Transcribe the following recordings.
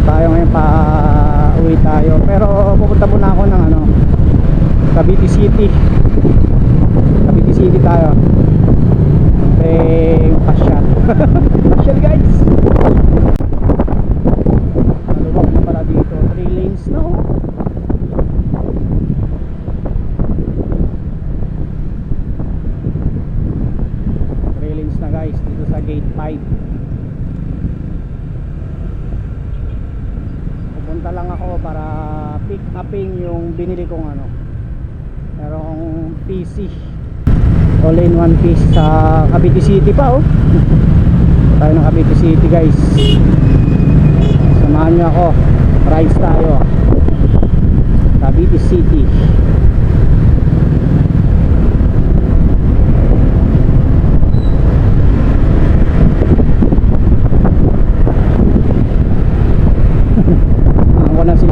Bago tayo ngayon pa uwi tayo. Pero pupunta muna ako ng ano, Cavite City. Cavite City tayo. Eh, pasyal. pasyal guys. Maluwag na pala dito. 3 lanes na oh. Lanes na guys dito sa gate 5 pupunta lang ako para upin yung binili kong ano. Merong PC all in one piece sa Cavite City pa oh. Tayo ng Cavite City guys. Samahan nyo ako. Rides tayo. Cavite City ako na si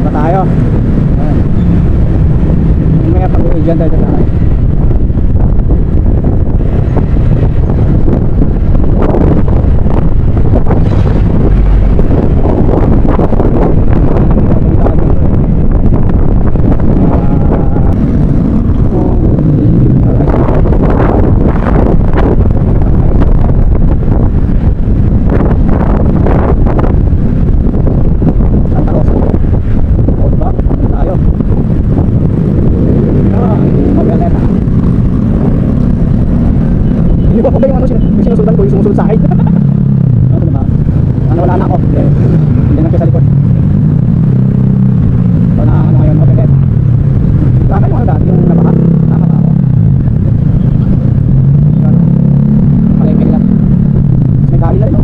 Diba tayo? Ayan. Mamaya pag-uwi dyan tayo tayo. Santa Rosa. O, diba? Tayo. Ah, Mabeleta. Hindi ko pa ba yung ano, sin- sinusundan ko, yung sumusunod sa akin. ano diba? Ano, wala na ako. Hindi. Na sa likod. So, na ano ngayon, Mabeleta. Tama yung ano dati, yung nabaha. Tama ba ako? Yun. Palengke nila. Mas may gali na rin, no?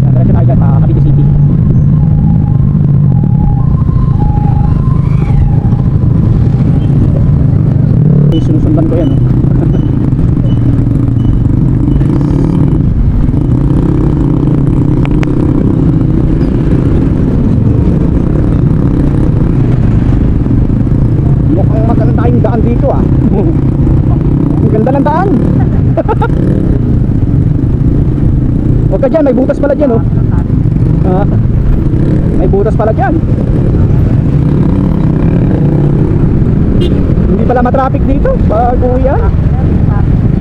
Yan, diretso tayo dyan, pa Cavite City. Yung sinusundan ko yan. eh. Mukhang maganda tayong daan dito ah. Ang ganda ng daan. Dyan, may butas pala dyan oh. Ah, may butas pala dyan. Hindi pala matraffic dito. Bago yan.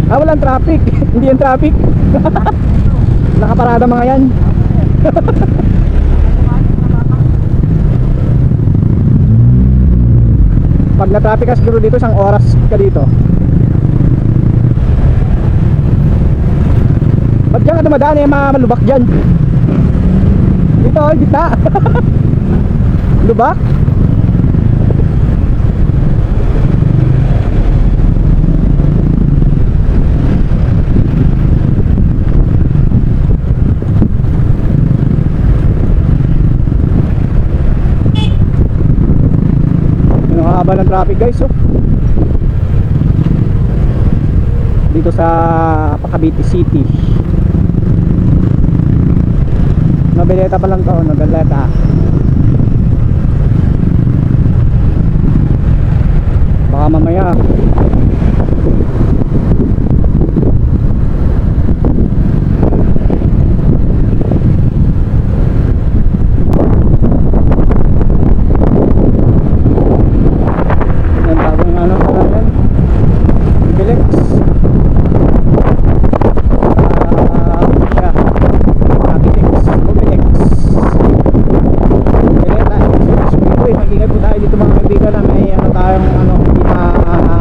Ah, walang traffic. Hindi yan traffic. Nakaparada mga yan. Pag na-traffic ka siguro dito, isang oras ka dito. Ba't dyan ka dumadaan eh, mga malubak dyan? Dito, oh, gitna. Lubak? Yung haba ng traffic guys oh. Dito sa Cavite City. Noveleta pa lang to, Noveleta. Baka dahil dito mga kaibigan na may ano tayong ano hindi uh,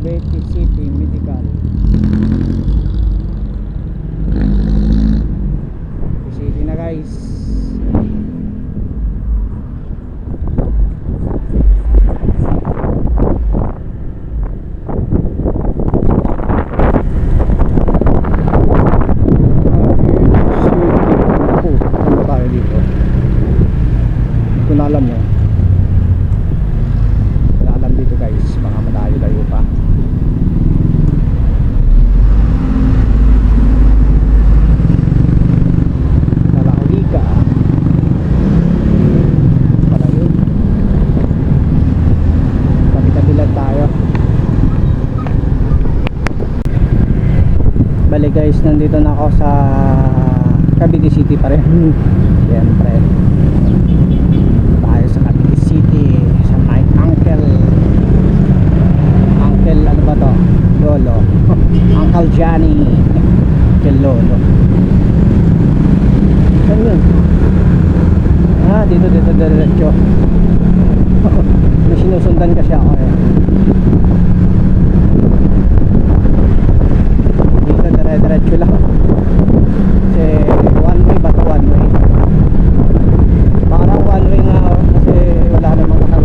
Cavite City Medical Cavite City na guys City Saan ba tayo dito? Hindi ko na alam eh wala alam dito guys baka malayo-layo pa Nalahulika pala yun tabi-tabi lang tayo balik guys nandito na ako sa Cavite City pa rin. Siyempre. Tayo sa Cavite City sa my uncle. Uncle ano ba to? Lolo. Uncle Johnny. Uncle lolo. Saan yun? Ah dito dito diretso may sinusundan kasi ako eh dito dire diretso lang. Kasi one way ba to one way? Parang one way nga kasi wala namang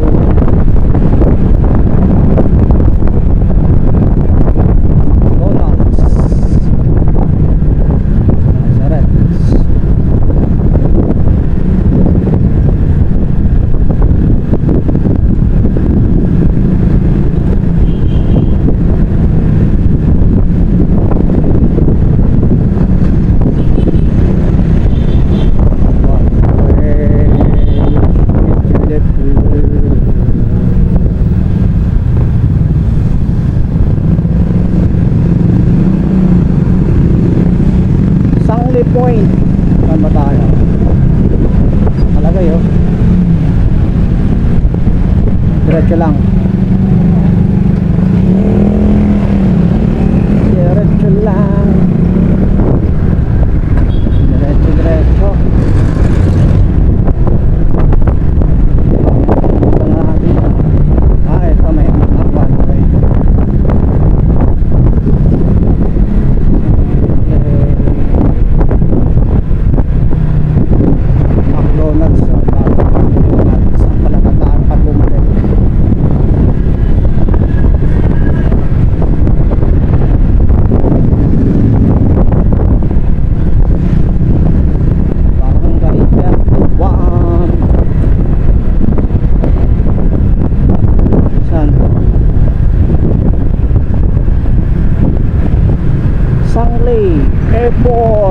for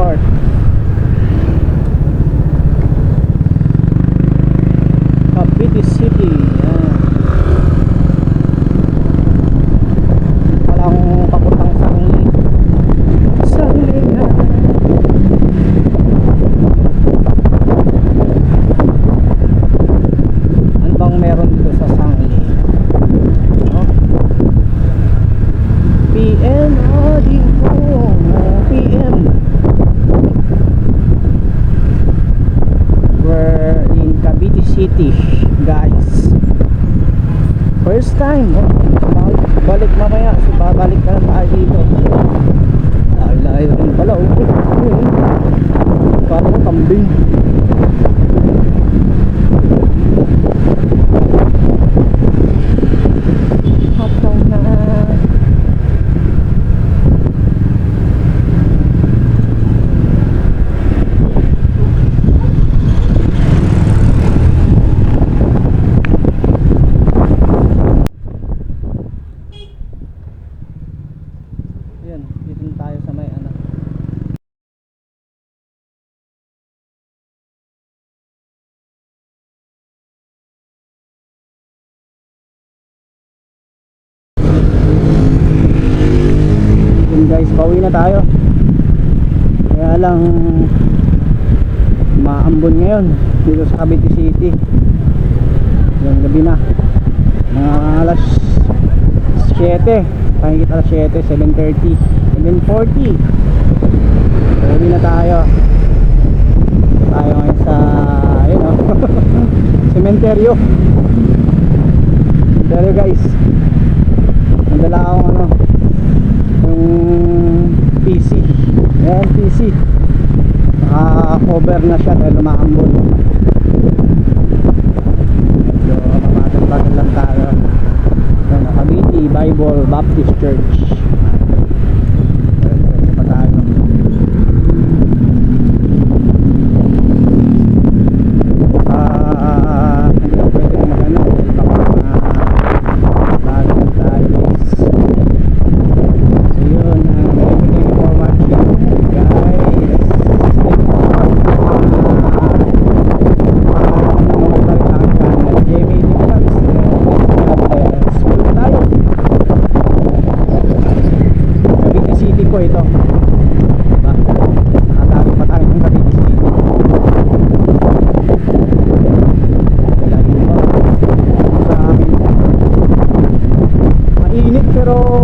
City guys. First time oh. Balik- mamaya. So babalik na tayo dito. Layo layo rin pala oh. parang kambing guys pauwi na tayo. Kaya lang maambon ngayon dito sa Cavite City. Yung gabi na. Mga alas 7 pahingit alas 7 7.30 7.40 pauwi na tayo. Tayo ngayon sa ayun oh. o cementerio cementerio guys. Nandala akong ano yung PC RPC RPC naka-cover na siya dahil lumaambol medyo mamagal-bagal lang tayo. So, Cavite Bible Baptist Church. pero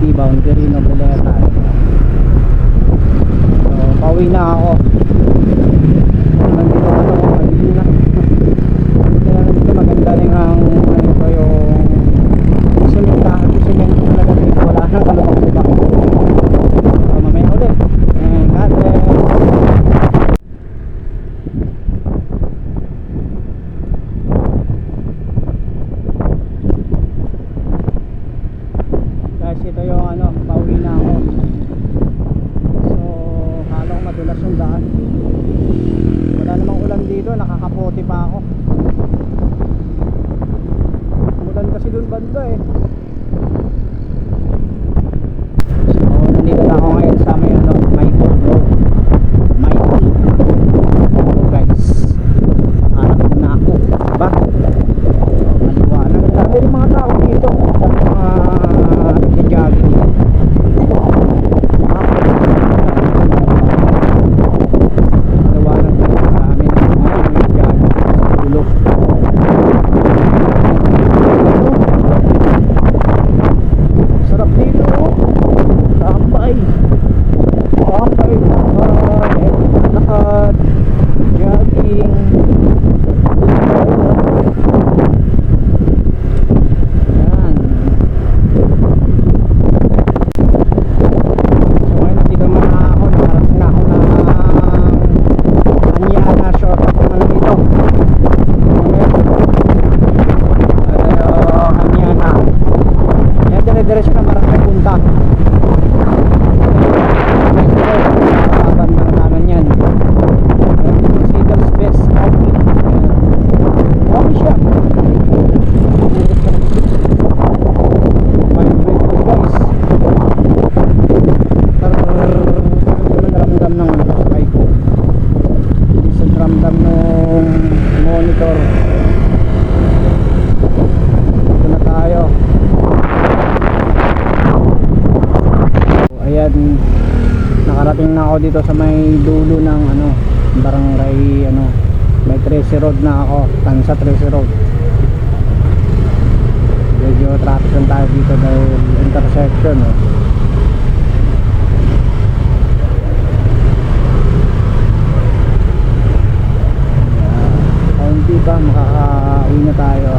city boundary. banda eh. Nakarating na ako dito sa may dulo ng ano barangay ano may 13 road na ako Tansa 13 road. Medyo traffic lang tayo dito dahil intersection eh. Kung di ba makakauwi na tayo